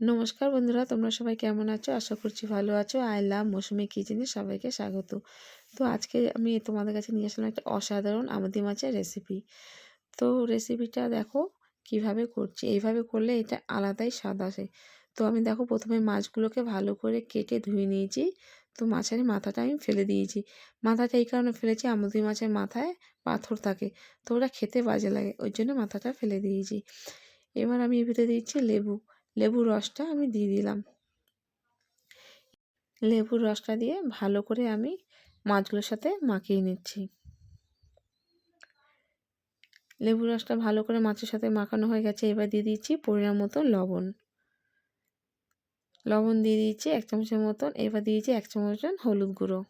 নমস্কার বন্ধুরা, তোমরা সবাই কেমন আছো? আশা করছি ভালো আছো। আই লাভ মৌসুমি কিচেনে সবাইকে স্বাগত। তো আজকে আমি তোমাদের কাছে নিয়ে আসলাম একটা অসাধারণ আমাদি মাছের রেসিপি তো রেসিপিটা দেখো কীভাবে করছি। এইভাবে করলে এটা আলাদাই স্বাদ আসে। তো আমি দেখো প্রথমে মাছগুলোকে ভালো করে কেটে ধুয়ে নিয়েছি। তো মাছের মাথাটা আমি ফেলে দিয়েছি। মাথাটা এই কারণে ফেলেছি আমুদি মাছের মাথায় পাথর থাকে। তো ওটা খেতে বাজে লাগে, ওই জন্য মাথাটা ফেলে দিয়েছি। এবার আমি ভিতরে দিচ্ছি লেবু। লেবুর রসটা আমি দিয়ে দিলাম। লেবুর রসটা দিয়ে ভালো করে আমি মাছগুলোর সাথে মাখিয়ে নিচ্ছি। লেবুর রসটা ভালো করে মাছের সাথে মাখানো হয়ে গেছে, এবার দিয়ে দিচ্ছি পরিমাণ মতো লবণ। লবণ দিয়ে দিয়েছি এক চামচের মতন, এবার দিয়েছি এক চামচ হলুদ গুঁড়ো।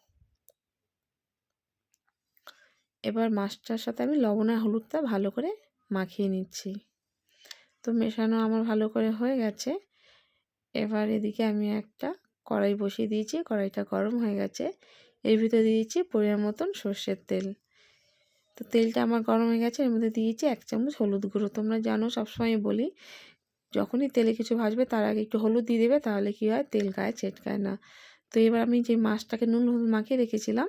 এবার মাছটার সাথে আমি লবণ আর হলুদটা ভালো করে মাখিয়ে নিচ্ছি। তো মেশানো আমার ভালো করে হয়ে গেছে। এবার এদিকে আমি একটা কড়াই বসিয়ে দিয়েছি, কড়াইটা গরম হয়ে গেছে। এর ভিতরে দিয়েছি পরিমাণ মতন সর্ষের তেল। তো তেলটা আমার গরম হয়ে গেছে, এর মধ্যে দিয়েছি এক চামচ হলুদ গুঁড়ো। তোমরা জানো, সবসময় বলি, যখনই তেলে কিছু ভাজবে, তার আগে একটু হলুদ দিয়ে দেবে, তাহলে কী হয়, তেল গায়ে চেটকায় না। তো এবার আমি যে মাছটাকে নুন হলুদ মাখিয়ে রেখেছিলাম,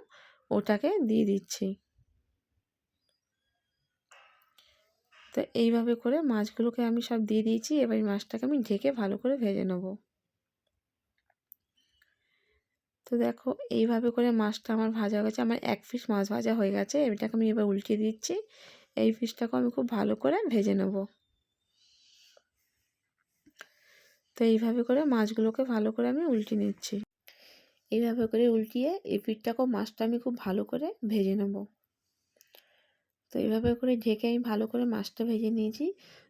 ওটাকে দিয়ে দিচ্ছি। তো এইভাবে করে মাছগুলোকে আমি সব দিয়ে দিয়েছি। এবার মাছটাকে আমি ঢেকে ভালো করে ভেজে নেব। তো দেখো, এইভাবে করে মাছটা আমার ভাজা হয়ে গেছে। আমার এক পিস মাছ ভাজা হয়ে গেছে। এটাকে আমি এবার উল্টে দিচ্ছি। এই পিসটাকেও আমি খুব ভালো করে ভেজে নেব। তো এইভাবে করে মাছগুলোকে ভালো করে আমি উল্টে নিচ্ছি। এইভাবে করে উল্টিয়ে এই পিঠটাকেও মাছটা আমি খুব ভালো করে ভেজে নেব। তো এইভাবে করে ঢেকে আমি ভালো করে মাছটা ভেজে নিয়েছি।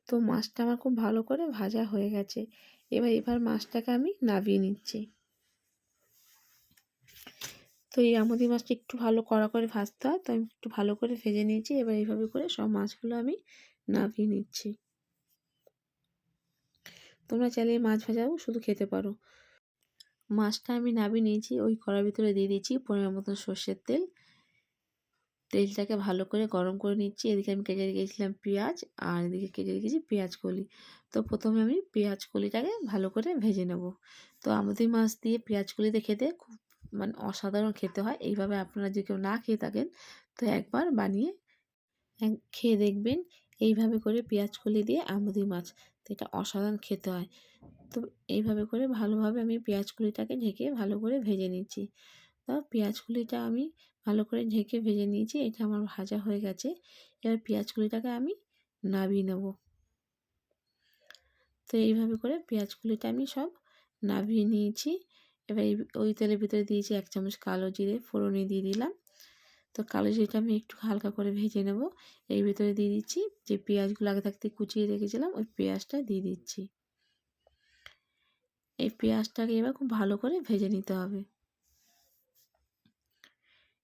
তো মাছটা আমার খুব ভালো করে ভাজা হয়ে গেছে। এবার এবার মাছটাকে আমি নাবিয়ে নিচ্ছি। তো এই আমদি মাছটা একটু ভালো কড়া করে ভাজতে হয়, তো আমি একটু ভালো করে ভেজে নিয়েছি। এবার এইভাবে করে সব মাছগুলো আমি নাবিয়ে নিচ্ছি। তোমরা চাইলে মাছ ভাজাও শুধু খেতে পারো। মাছটা আমি নাবিয়ে নিয়েছি, ওই কড়ার ভিতরে দিয়ে দিয়েছি পরিমাণ মতন সর্ষের তেল। তেলটাকে ভালো করে গরম করে নিচ্ছি। এদিকে আমি কেটে রেখেছিলাম পেঁয়াজ আর এদিকে কেটে রেখেছি পেঁয়াজ কলি। তো প্রথমে আমি পেঁয়াজ কলিটাকে ভালো করে ভেজে নেব। তো আমাদের মাছ দিয়ে পেঁয়াজ কলিতে খেতে খুব মানে অসাধারণ খেতে হয়। এইভাবে আপনারা যদি কেউ না খেয়ে থাকেন, তো একবার বানিয়ে খেয়ে দেখবেন এইভাবে করে পেঁয়াজ কলি দিয়ে আমুদি মাছ। তো এটা অসাধারণ খেতে হয়। তো এইভাবে করে ভালোভাবে আমি পেঁয়াজ কলিটাকে ঢেকে ভালো করে ভেজে নিচ্ছি। তো পেঁয়াজ কলিটা আমি ভালো করে ঢেকে ভেজে নিয়েছি। এটা আমার ভাজা হয়ে গেছে। এবার পেঁয়াজ কুলিটাকে আমি নাবিয়ে নেব। তো এইভাবে করে পেঁয়াজ কুলিটা আমি সব নাবিয়ে নিয়েছি। এবার ওই তেলের ভিতরে দিয়েছি এক চামচ কালো জিরে, ফোড়নে দিয়ে দিলাম। তো কালো জিরেটা আমি একটু হালকা করে ভেজে নেব। এর ভিতরে দিয়ে দিচ্ছি যে পেঁয়াজগুলো আগে থাকতে কুচিয়ে রেখেছিলাম, ওই পেঁয়াজটা দিয়ে দিচ্ছি। এই পেঁয়াজটাকে এবার খুব ভালো করে ভেজে নিতে হবে।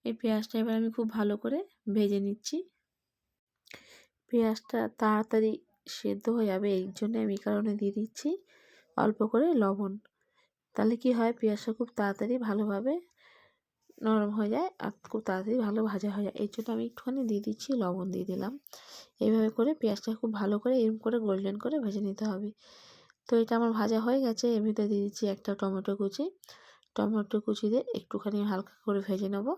এই পেঁয়াজটা এবার আমি খুব ভালো করে ভেজে নিচ্ছি। পেঁয়াজটা তাড়াতাড়ি সেদ্ধ হয়ে যাবে এই জন্য আমি কারণে দিয়ে দিচ্ছি অল্প করে লবণ। তাহলে কি হয়, পেঁয়াজটা খুব তাড়াতাড়ি ভালোভাবে নরম হয়ে যায় আর খুব তাড়াতাড়ি ভালো ভাজা হয়ে যায়। এই জন্য আমি একটুখানি দিয়ে দিচ্ছি লবণ দিয়ে দিলাম। এইভাবে করে পেঁয়াজটা খুব ভালো করে এরম করে গোল্ডেন করে ভেজে নিতে হবে। তো এটা আমার ভাজা হয়ে গেছে, এর ভিতরে দিয়ে দিচ্ছি একটা টমেটো কুচি। টমেটো কুচি দিয়ে একটুখানি হালকা করে ভেজে নেব।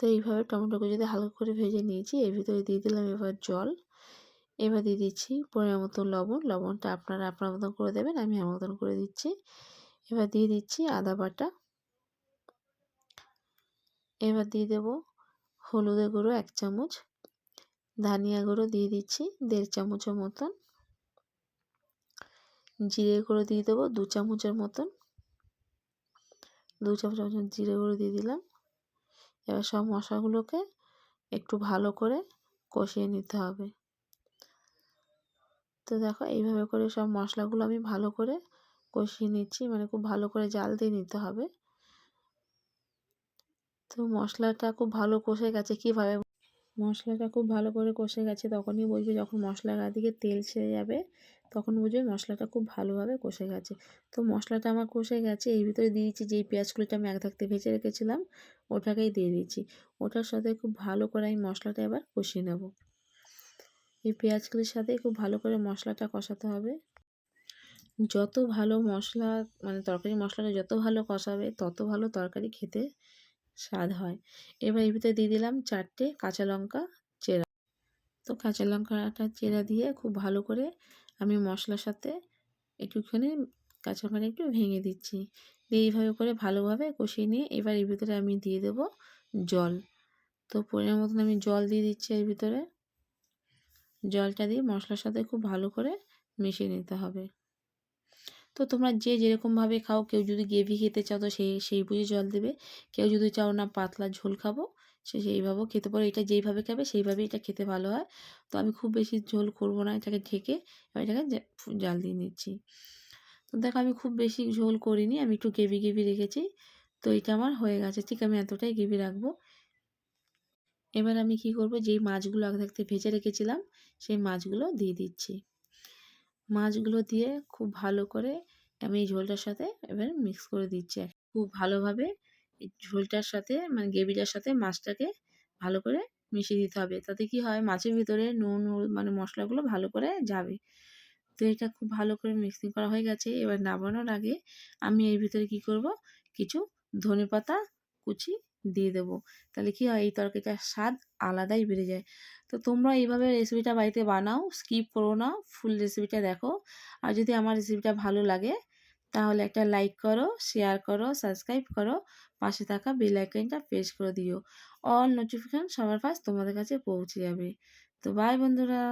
তো এইভাবে টমেটোকে যদি হালকা করে ভেজে নিয়েছি, এর ভিতরে দিয়ে দিলাম এবার জল। এবার দিয়ে দিচ্ছি পরিমাণ মতো লবণ। লবণটা আপনারা আপনার মতন করে দেবেন, আমি আমার মতন করে দিচ্ছি। এবার দিয়ে দিচ্ছি আদা বাটা। এবার দিয়ে দেব হলুদের গুঁড়ো এক চামচ। ধনিয়া গুঁড়ো দিয়ে দিচ্ছি দেড় চামচের মতন। জিরে গুঁড়ো দিয়ে দেবো দু চামচের মতন। দু চামচ জিরে গুঁড়ো দিয়ে দিলাম। এবার সব মশলাগুলোকে একটু ভালো করে কষিয়ে নিতে হবে। তো দেখো এইভাবে করে সব মশলাগুলো আমি ভালো করে কষিয়ে নিচ্ছি মানে খুব ভালো করে জাল দিয়ে নিতে হবে। তো মশলাটা খুব ভালো কষে গেছে, কীভাবে মশলাটা খুব ভালো করে কষে গেছে, তখনই বুঝবে যখন মশলা গা দিকে তেল ছেড়ে যাবে, তখন বুঝবে মশলাটা খুব ভালোভাবে কষে গেছে। তো মশলাটা আমার কষে গেছে এই ভিতরে দিয়ে দিচ্ছি যেই পেঁয়াজগুলিটা আমি এক থাকতে ভেজে রেখেছিলাম, ওটাকেই দিয়ে দিচ্ছি। ওটার সাথে খুব ভালো করে আমি মশলাটা এবার কষিয়ে নেব। এই পেঁয়াজগুলির সাথে খুব ভালো করে মশলাটা কষাতে হবে। যত ভালো মশলা মানে তরকারি মশলাটা যত ভালো কষাবে, তত ভালো তরকারি খেতে স্বাদ হয়। এবার এর ভিতরে দিয়ে দিলাম চারটে কাঁচা লঙ্কা চেরা। তো কাঁচা লঙ্কাটা চেরা দিয়ে খুব ভালো করে আমি মশলার সাথে একটুখানি কাঁচা লঙ্কাটা একটু ভেঙে দিচ্ছি। দিয়ে এইভাবে করে ভালোভাবে কষিয়ে নিয়ে এবার এর ভিতরে আমি দিয়ে দেবো জল। তো পরিমাণ মতন আমি জল দিয়ে দিচ্ছি এর ভিতরে। জলটা দিয়ে মশলার সাথে খুব ভালো করে মিশিয়ে নিতে হবে। তো তোমরা যে যেরকমভাবে খাও, কেউ যদি গ্রেভি খেতে চাও তো সেই সেই বুঝে জল দেবে। কেউ যদি চাও না পাতলা ঝোল খাব, সে সেইভাবেও খেতে পারো। এটা যেইভাবে খাবে, সেইভাবেই এটা খেতে ভালো হয়। তো আমি খুব বেশি ঝোল করব না, এটাকে ঢেকে এবার এটাকে জাল দিয়ে নিচ্ছি। তো দেখো, আমি খুব বেশি ঝোল করিনি, আমি একটু গ্রেভি গ্রেভি রেখেছি। তো এটা আমার হয়ে গেছে, ঠিক আমি এতটাই গ্রেভি রাখব। এবার আমি কি করব, যেই মাছগুলো আগে থাকতে ভেজে রেখেছিলাম, সেই মাছগুলো দিয়ে দিচ্ছি। মাছগুলো দিয়ে খুব ভালো করে আমি এই ঝোলটার সাথে এবার মিক্স করে দিচ্ছি খুব ভালোভাবে এই ঝোলটার সাথে মানে গ্রেভিটার সাথে মাছটাকে ভালো করে মিশিয়ে দিতে হবে। তাতে কি হয়, মাছের ভিতরে নুন মানে মশলাগুলো ভালো করে যাবে। তো এটা খুব ভালো করে মিক্সিং করা হয়ে গেছে। এবার নামানোর আগে আমি এর ভিতরে কি করব, কিছু ধনে পাতা কুচি দিয়ে দেবো। তাহলে কি হয়, এই তরকারিটার স্বাদ আলাদাই বেড়ে যায়। তো তোমরা এইভাবে রেসিপিটা বাড়িতে বানাও স্কিপ করো না ফুল রেসিপিটা দেখো। আর যদি আমার রেসিপিটা ভালো লাগে, তাহলে একটা লাইক করো শেয়ার করো সাবস্ক্রাইব করো, পাশে থাকা বেল আইকনটা প্রেস করে দিও। অল নোটিফিকেশন সবার ফার্স্ট তোমাদের কাছে পৌঁছে যাবে। তো বাই বন্ধুরা।